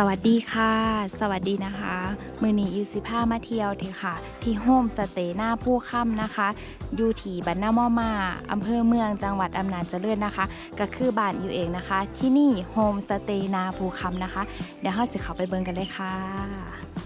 สวัสดีค่ะ สวัสดีนะคะ มือนี้ยูสิผ้ามาเที่ยวเถอะค่ะ ที่โฮมสเตย์หน้าผู้ค่ำนะคะอยู่ที่บันนาม่อมาอำเภอเมืองจังหวัดอำนาจเจริญนะคะ ก็คือบ้านอยู่เองนะคะ ที่นี่โฮมสเตย์นาผู้ค่ำนะคะ เดี๋ยวเราจะเข้าไปเบิ่งกันเลยค่ะ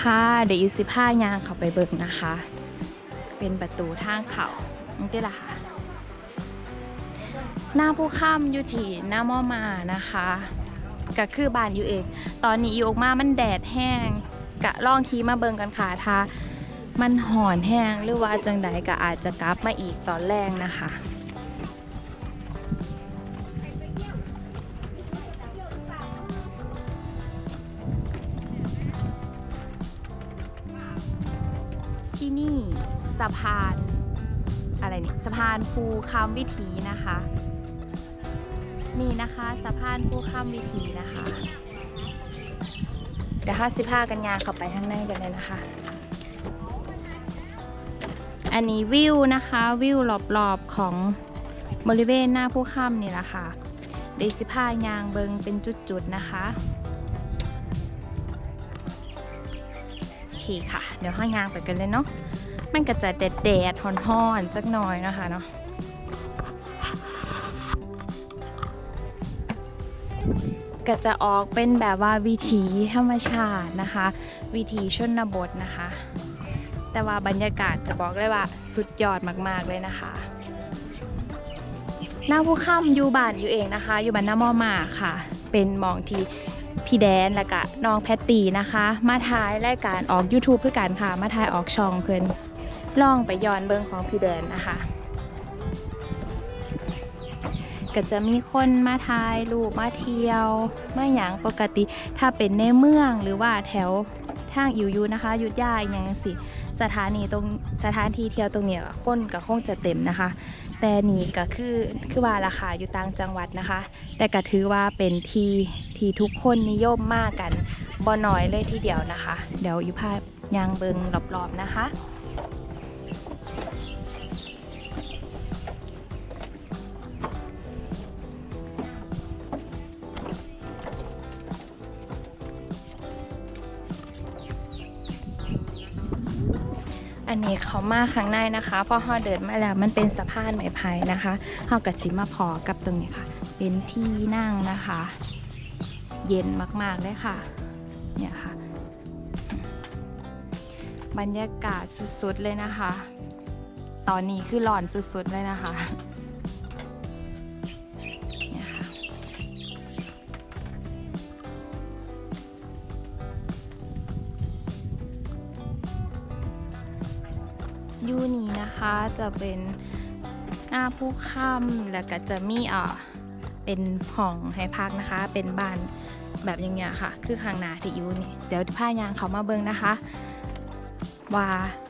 ค่ะเดี๋ยวยูสิผ้ายางเข้าไปเบิ่งนะคะ เป็นประตูทางเขานี่ละค่ะ หน้าผู้ข้ามยู่ที่หน้าม่อมานะคะก็คือบ้านอยู่เอง ตอนนี้อยู่ออกมามันแดดแห้งกะล่องทีมาเบิงกันค่ะถ้ามันหอนแห้งหรือว่าจังใดก็อาจจะกลับมาอีกตอนแรกนะคะ ที่นี่สะพานอะไรเนี่ยสะพานภูคำวิถีนะคะ นี่นะคะสะพานภูคำวิถีนะคะเดี๋ยวห้าสิบห้ากันยางเข้าไปข้างในกันเลยนะคะ อันนี้วิวนะคะวิวรอบๆของบริเวณหน้าผู้ค่ำนี่แหละค่ะเดยวสิผ้ายางเบิงเป็นจุดๆนะคะ โอเคค่ะ เดี๋ยวห้างยางไปกันเลยเนาะมันก็จะแดดแดดๆฮ้อนๆจักหน่อยนะคะเนาะก็จะออกเป็นแบบว่าวิถีธรรมชาตินะคะ วิถีชนบทนะคะ แต่ว่าบรรยากาศจะบอกเลยว่าสุดยอดมากๆเลยนะคะหน้าผู้ค่ำอยู่บ้านอยู่เองนะคะ อยู่บ้านหน้ามอมาค่ะ เป็นมองที่ พี่แดนและก็น้องแพตตี้นะคะ มาถ่ายรายการออก YouTube เพื่อกันค่ะ มาถ่ายออกช่องเพื่อนลองไปย้อนเบิงของพี่แดนนะคะ ก็จะมีคนมาถ่ายรูปมาเที่ยวมาอย่างปกติ ถ้าเป็นในเมืองหรือว่าแถวทางอิวยูนะคะยุดย่ายอย่างสิ สถานีตรงสถานที่เที่ยวตรงเนี้ยคนก็คงจะเต็มนะคะ แต่นี่ก็คือคือว่าราคาอยู่ต่างจังหวัดนะคะ แต่ก็ถือว่าเป็นที่ที่ทุกคนนิยมมากกันบ่น้อยเลยทีเดียวนะคะ เดี๋ยวอยู่ภาพยางเบิงรอบๆนะคะ อันนี้เขามาข้างในนะคะพราะเราเดินมาแล้วมันเป็นสะพานไม้ไผ่นะคะเรากับชิมาพอกับตรงนี้ค่ะ เป็นที่นั่งนะคะ เย็นมากๆเลยค่ะ เนี่ยค่ะ บรรยากาศสุดๆเลยนะคะ ตอนนี้คือหลอนสุดๆเลยนะคะ ยูนี้นะคะจะเป็นหน้าผู้ค่ำแล้วก็จะมีอ่าเป็นห้องให้พักนะคะ เป็นบ้านแบบอย่างเงี้ยค่ะ คือข้างหน้าที่ยูนี่เดี๋ยวผ้ายางเขามาเบิ่งนะคะ ว่า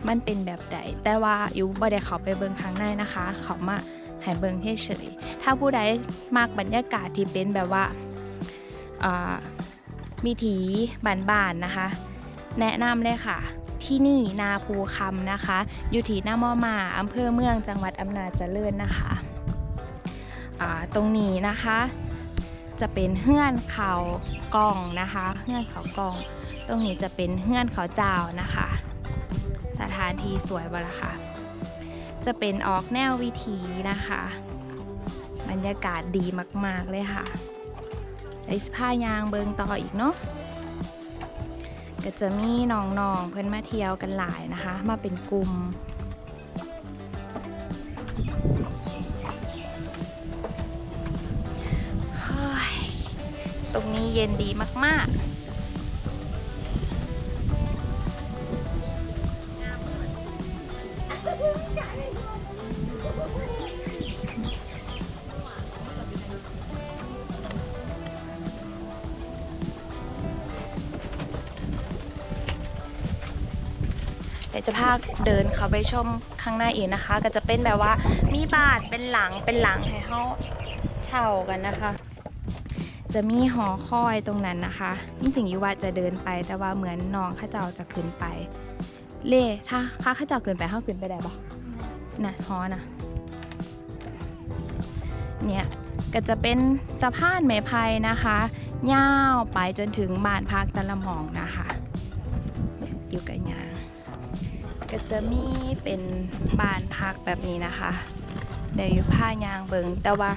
มันเป็นแบบใดแต่ว่ายูบ่ได้เขาไปเบิ่งข้างในนะคะ เขามาให้เบิ่งเฉยๆถ้าผู้ใดมากบรรยากาศที่เป็นแบบว่าอ่าวิถีบ้านๆนะคะ แนะนำเลยค่ะ ที่นี่นาภูคำนะคะ อยู่ที่หน้ามอมาอำเภอเมืองจังหวัดอำนาจเจริญนะคะตรงนี้นะคะ จะเป็นเฮือนเขากล่องนะคะเฮือนเขากล่อง ตรงนี้จะเป็นเฮือนเขาเจ้านะคะ สถานที่สวยบละค่ะ จะเป็นออกแนววิถีนะคะ บรรยากาศดีมาก ๆ เลยค่ะไอสผ้ายางเบิงต่ออีกเนาะ ก็จะมีน้องๆเพื่อนมาเที่ยวกันหลายนะคะ มาเป็นกลุ่มตรงนี้เย็นดีมากๆ เดี๋ยวจะพาเดินเขาไปชมข้างในอีกนะคะ ก็จะเป็นแบบว่ามีบาทเป็นหลังเป็นหลังให้เขาเช่ากันนะคะ จะมีหอคอยตรงนั้นนะคะจริงๆอยู่ว่าจะเดินไปแต่ว่าเหมือนน้องข้าเจ้าจะขึ้นไป เล่ถ้าข้าเข้าเจ้าขึ้นไปข้าขึ้นไปได้ปะน่ะหอนะเนี่ยก็จะเป็นสะพานไม้ไผ่นะคะยาวไปจนถึงบ้านพักตะละหมองนะคะ อยู่กับยาง ก็จะมีเป็นบ้านพักแบบนี้นะคะเดี๋ยวอยู่ผ้ายางเบิงแต่ว่า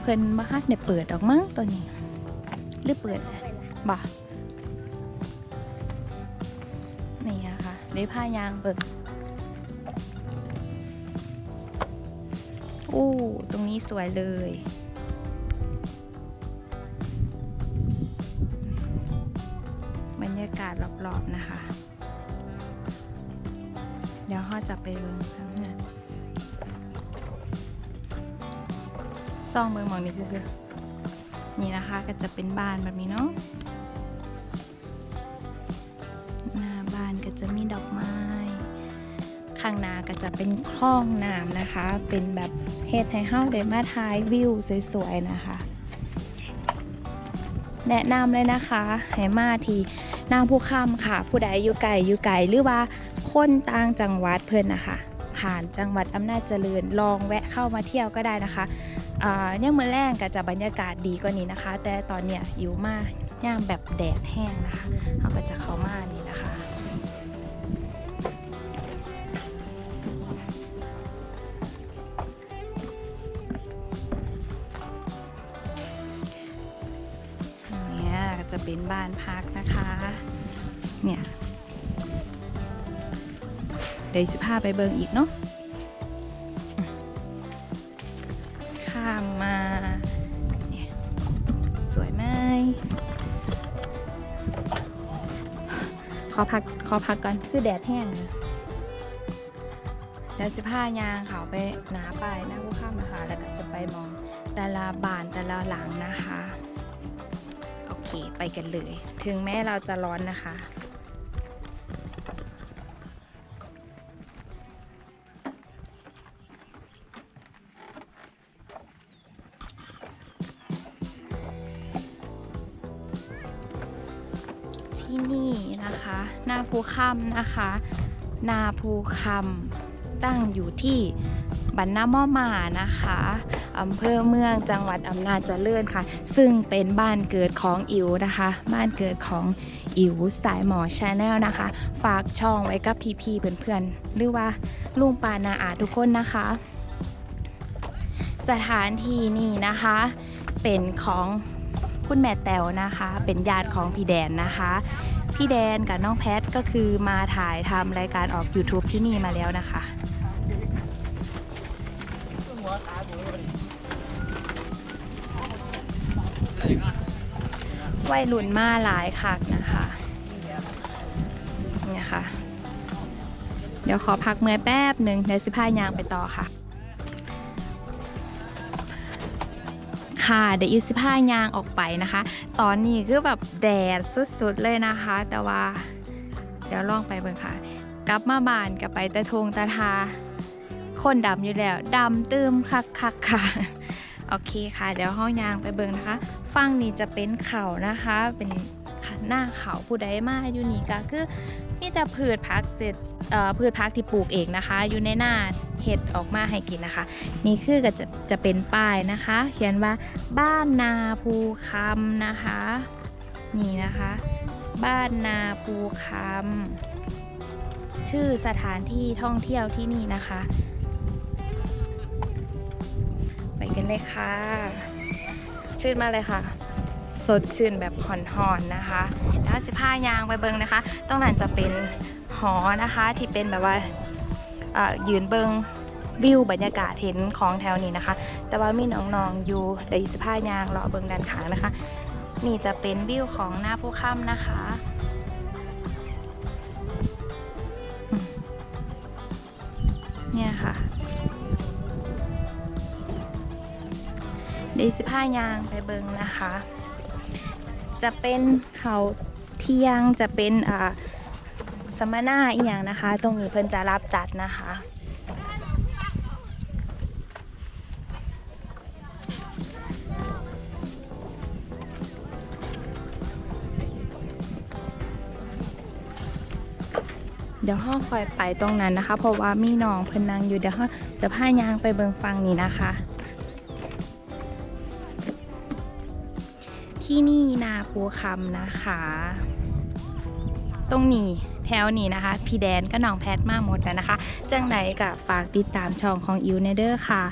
เพิ่นมาฮัดเนี่ยเปิดออกมั้งตัวนี้ หรือเปิดบ่นี่อะค่ะได้ผ้ายางเบิงอู้ตรงนี้สวยเลยบรรยากาศรอบๆนะคะ เดี๋ยวเขาจะไปเบิ่งข้างหน้าซ่องเมืองหมองนี้ซื่อๆนี่นะคะก็จะเป็นบ้านแบบนี้เนาะหน้าบ้านก็จะมีดอกไม้ ข้างหน้าก็จะเป็นคลองน้ำนะคะ เป็นแบบเฮดให้เฮาได้มาถ่ายวิวสวยๆนะคะ แนะนำเลยนะคะให้มาที่ นางผู้คำค่ะ ผู้ใดอยู่ไกลอยู่ไกลหรือว่าคนต่างจังหวัดเพิ่นนะคะ ผ่านจังหวัดอำนาจเจริญลองแวะเข้ามาเที่ยวก็ได้นะคะเนี่ยเมื่อแรกก็จะบรรยากาศดีกว่านี้นะคะ แต่ตอนเนี้ยอยู่มาย่ามแบบแดดแห้งนะคะเราก็จะเข้ามานี่นะคะ จะเป็นบ้านพักนะคะ เนี่ยเดี๋ยวสิพาไปเบิงอีกเนาะข้ามมาเนี่ยสวยไหมขอพักขอพักก่อนคือแดดแห้งนะแล้วจะพายางเขาไปหนาไปหน้าผู้ข้ามนะคะแล้วก็จะไปมองแต่ละบานแต่ละหลังนะคะ ไปกันเลย ถึงแม้เราจะร้อนนะคะ ที่นี่นะคะ นาภูคำนะคะ นาภูคำตั้งอยู่ที่บันนาม่อมานะคะ อำเภอเมืองจังหวัดอำนาจเจริญค่ะ ซึ่งเป็นบ้านเกิดของอิ๋วนะคะ บ้านเกิดของอิ๋วสายหมอชาแนลนะคะ ฝากช่องไว้กับพี่ๆเพื่อนๆ หรือว่าลุงปานาอาทุกคนนะคะ สถานที่นี่นะคะ เป็นของคุณแม่แต๋วนะคะ เป็นญาติของพี่แดนนะคะพี่แดนกับน้องแพทก็คือมาถ่ายทำรายการออก YouTube ที่นี่มาแล้วนะคะ วัยรุ่นมาหลายคักนะคะเนี่ยค่ะ เดี๋ยวขอพักเมื่อยแป๊บหนึ่งเดี๋ยวสิพายางไปต่อค่ะ ค่ะเดี๋ยวอีสิพายางออกไปนะคะ ตอนนี้คือแบบแดดสุดๆเลยนะคะ แต่ว่า เดี๋ยวลองไปเบิ่งค่ะ กลับมาบ้านกลับไปตะทงตะทา คนดำอยู่แล้วดำตื้มคักคักค่ะ โอเคค่ะ เดี๋ยวห้องยางไปเบิ่งนะคะฟังนี่จะเป็นเขานะคะ เป็นหน้าเขาผู้ใดมาอยู่นี่ก็คือมีแต่พืชพักเสร็จเอ่อพืชพักที่ปลูกเองนะคะ อยู่ในหน้าเห็ดออกมาให้กินนะคะ นี่คือก็จะจะเป็นป้ายนะคะ เขียนว่าบ้านนาภูคำนะคะ นี่นะคะ บ้านนาภูคำชื่อสถานที่ท่องเที่ยวที่นี่นะคะ นเลยค่ะ ชื่นมากเลยค่ะ สดชื่นแบบห่อนๆนะคะแล้วสิผ้ายางไปเบิงนะคะ ตรงนั้นจะเป็นหอนะคะ ที่เป็นแบบว่ายืนเบิงวิวบรรยากาศเห็นของแถวนี้นะคะ แต่ว่ามีน้องๆอยู่เดี๋ยวสิผ้ายางรอเบิงด้านข้างนะคะ นี่จะเป็นวิวของหน้าผู้ค่ำนะคะเนี่ยค่ะ ไอีสิบห้ายางไปเบิงนะคะ จะเป็นเขาเทียงจะเป็นอ่าสมนาอีกอย่างนะคะ ตรงนี้เพิ่นจะรับจัดนะคะเดี๋ยวห้องคอยไปตรงนั้นนะคะ เพราะว่ามีน้องเพิ่นนางอยู่เดี๋ยวห้อจะพายางไปเบิงฟังนี้นะคะ ที่นี่นาปูคำนะคะ ตรงนี้แถวนี้นะคะ พี่แดนก็น้องแพทมากหมดแล้วนะคะ จังไหนก็ฝากติดตามช่องของอิวเนเดอร์ค่ะ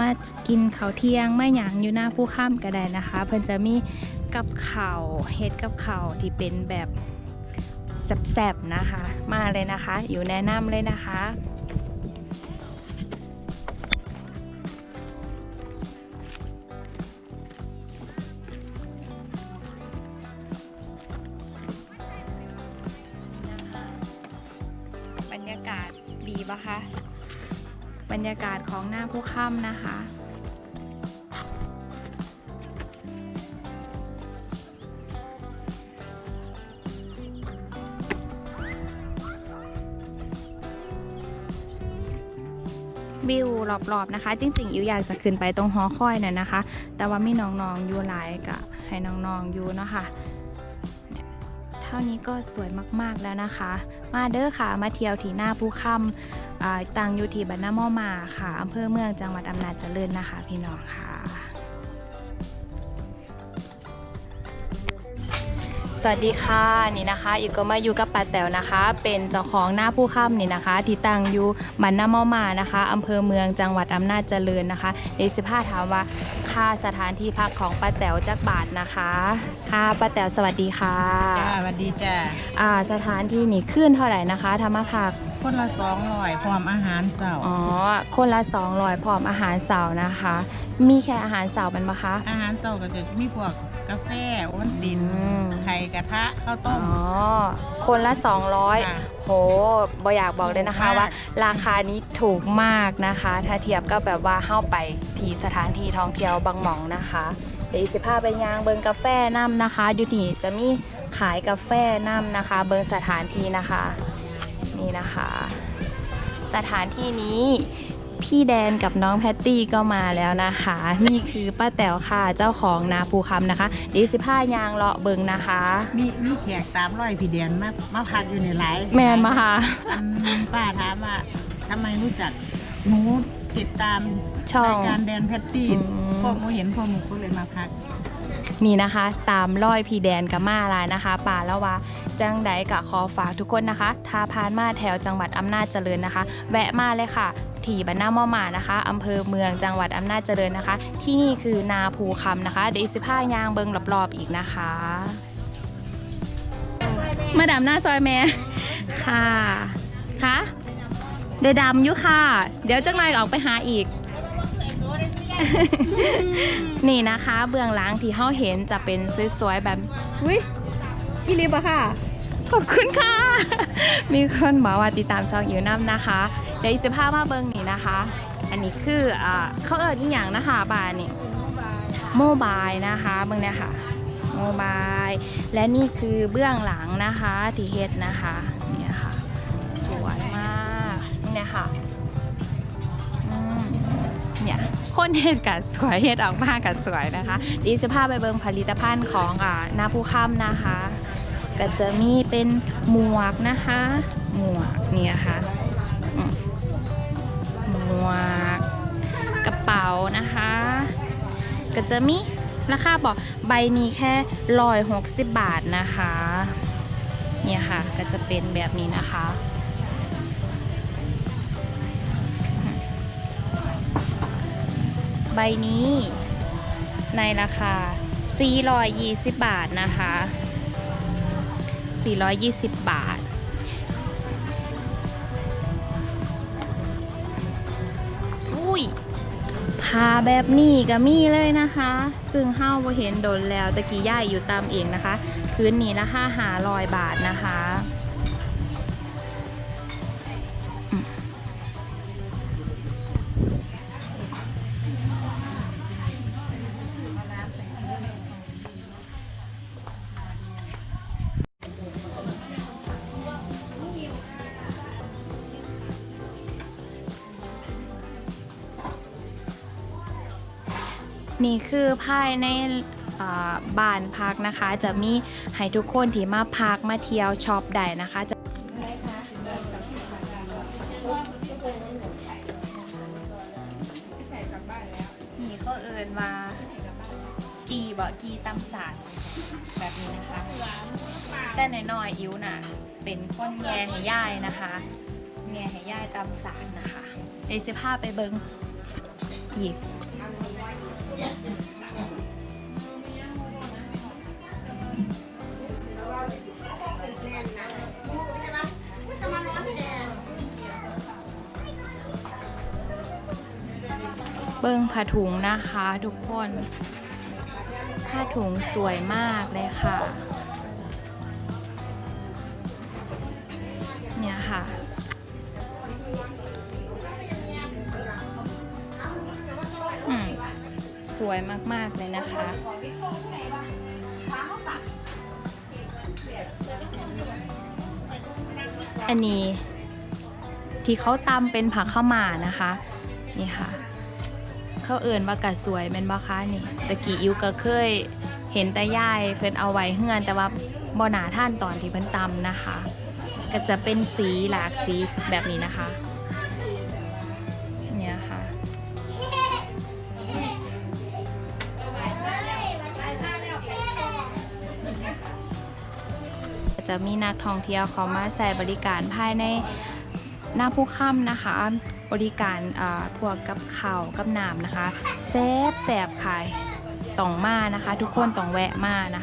มากินข้าวเที่ยงไม่หยังอยู่หน้าผู้ข้ามก็ได้นะคะ เพิ่นจะมีกับข่าวเฮ็ดกับข่าวที่เป็นแบบแซ่บๆนะคะ มาเลยนะคะ อยู่แนะนำเลยนะคะ รรยากาศของหน้าผู้ค่ำนะคะ วิวรอบๆนะคะ จริงๆอิวอยากจะขึ้นไปตรงหอคอยน่ะนะคะ แต่ว่ามีน้องๆอยู่หลายกะให้น้องๆอยู่เนาะคะเนี่ยเท่านี้ก็สวยมากๆแล้วนะคะ มาเด้อค่ะมาเที่ยวที่หน้าภูค่ำอ่า ตั้งอยู่ที่บ้านนาม่อมาค่ะอำเภอเมืองจังหวัดอำนาจเจริญนะคะ พี่น้องค่ะ สวัสดีค่ะนี่นะคะอีกก็มาอยู่กับป้าแต๋วนะคะ เป็นเจ้าของหน้าผู้ค่ำนี่นะคะ ที่ตั้งอยู่บ้านนาม่อมานะคะอำเภอเมืองจังหวัดอำนาจเจริญนะคะเดยวสิพาถามว่าค่าสถานที่พักของป้าแต๋วจักบาทนะคะค่ะป้าแต๋วสวัสดีค่ะจ้าสวัสดีจ้าอ่าสถานที่นี่ขึ้นเท่าไหร่นะคะธรรมพัก คนละสองร้อยพร้อมอาหารเสาร์อ๋อ คนละ200พร้อมอาหารเสาร์นะคะ มีแค่อาหารเสาร์มันปะคะ อาหารเสาร์ก็จะมีพวกกาแฟโอวัลติน อืม ไข่กระทะข้าวต้อ๋ม อ คนละ ค่ะ200โหบอยากบอกเลยนะคะถูกมาก ว่า ราคานี้ถูกมากนะคะ ถ้าเทียบก็แบบว่าเข้าไปที่สถานที่ท่องเที่ยวบางหม่องนะคะเดี๋ยวอีสิพาไปยางเบิงกาแฟน้ำนะคะ อยู่นี่จะมีขายกาแฟน้ำนะคะ เบิงสถานที่นะคะ นี่นะคะ สถานที่นี้พี่แดนกับน้องแพตตี้ก็มาแล้วนะคะ นี่คือป้าแต๋วค่ะเจ้าของนาภูคำนะคะเดี๋ยวสิพายางเลาะเบิงนะคะ มีมีแขกตามร้อยพี่เดียนมามาพักอยู่ในไลฟ์แมนมาค่ะอันป้าถามว่าทำไมรู้จักหนูติดตามช่องรายการแดนแพตตี้อืมพ่อหมูเห็นพ่อหมูก็เลยมาพัก นี่นะคะ ตามร้อยพี่แดนกับมาลายนะคะ ป่าแล้วว่า จังใดกะขอฝากทุกคนนะคะ ถ้าผ่านมาแถวจังหวัดอำนาจเจริญนะคะ แวะมาเลยค่ะที่บ้านนาม่อมานะคะอำเภอเมืองจังหวัดอำนาจเจริญนะคะ ที่นี่คือนาภูคำนะคะ เดี๋ยวสิผ้ายางเบิงรอบๆอีกนะคะ มาดามหน้าซอยแม่ค่ะค่ะเดดำยุค่ะ เดี๋ยวจังไรออกไปหาอีก นี่นะคะ เบื้องหลังที่เฮาเห็นจะเป็นสวยๆแบบวิ อีลิบะค่ะ ขอบคุณค่ะ มีคนบอกว่าติดตามช่องอยู่น้ำนะคะ เดี๋ยวอีสิภาพมาเบิ้งนี่นะคะ อันนี้คืออ่าเขาเอิญอีหยังนะคะบานนี่โมบายนะคะเบิ้งเนี่ยค่ะโมบายและนี่คือเบื้องหลังนะคะที่เฮ็ดนะคะเนี่ยค่ะสวยมากเนี่ยค่ะอืมเนี่ยคนเฮ็ดกับสวยเฮ็ดออกมากับสวยนะคะดีจะพาไปเบิงผลิตภัณฑ์ของอ่านาผู้ค่ำนะคะ ก็จะมีเป็นหมวกนะคะ หมวกนี่ยค่ะหมวกกระเป๋านะคะ ก็จะมีราคาบอกใบนี้แค่ร้อยหกสิบบาทนะคะเนี่ยค่ะก็จะเป็นแบบนี้นะคะใบนี้ในราคา 420 บาทนะคะ 420 บาท อุ้ยพาแบบนี้ก็มีเลยนะคะ ซึ่งเฮ้าบ่เห็นโดนแล้วตะกี้ย่ายอยู่ตามเองนะคะ พื้นนี้ละห้าหาลอยบาทนะคะ นี่คือภายในบ้านพักนะคะ จะมีให้ทุกคนที่มาพักมาเที่ยวช็อปได้นะคะจะนี่เขาเอินว่ากีบ่กีตำสาดแบบนี้นะคะ แต่ในน้อยอิ๋วน่ะ เป็นก้นแง่ให้ย่ายนะคะแง่ให้ย่ายตำสาดนะคะเดี๋ยวสิพาไปเบิงอีก เบิ้งผ้าถุงนะคะทุกคน ผ้าถุงสวยมากเลยค่ะ เนี่ยค่ะอืมสวยมาก ๆ เลยนะคะ อันนี้ที่เขาตำเป็นผักข้าวหมานะคะ นี่ค่ะ เขาเอื่นว่ากะสวยแม่นบ่คะนี่ตะกี้อิวก็เคยเห็นแต่ย่ายเพิ่นเอาไว้เฮือนแต่ว่าบ่หนาท่านตอนที่เพิ่นตำนะคะ ก็จะเป็นสีหลากสีแบบนี้นะคะเนี่ยค่ะจะมีนักท่องเที่ยวเขามาใส่บริการภายในหน้าผู้ค่ำนะคะ บริการพวกกับข่าวกับน้ำนะคะแซบแสบขายต้องมานะคะ ทุกคนต้องแวะมานะคะ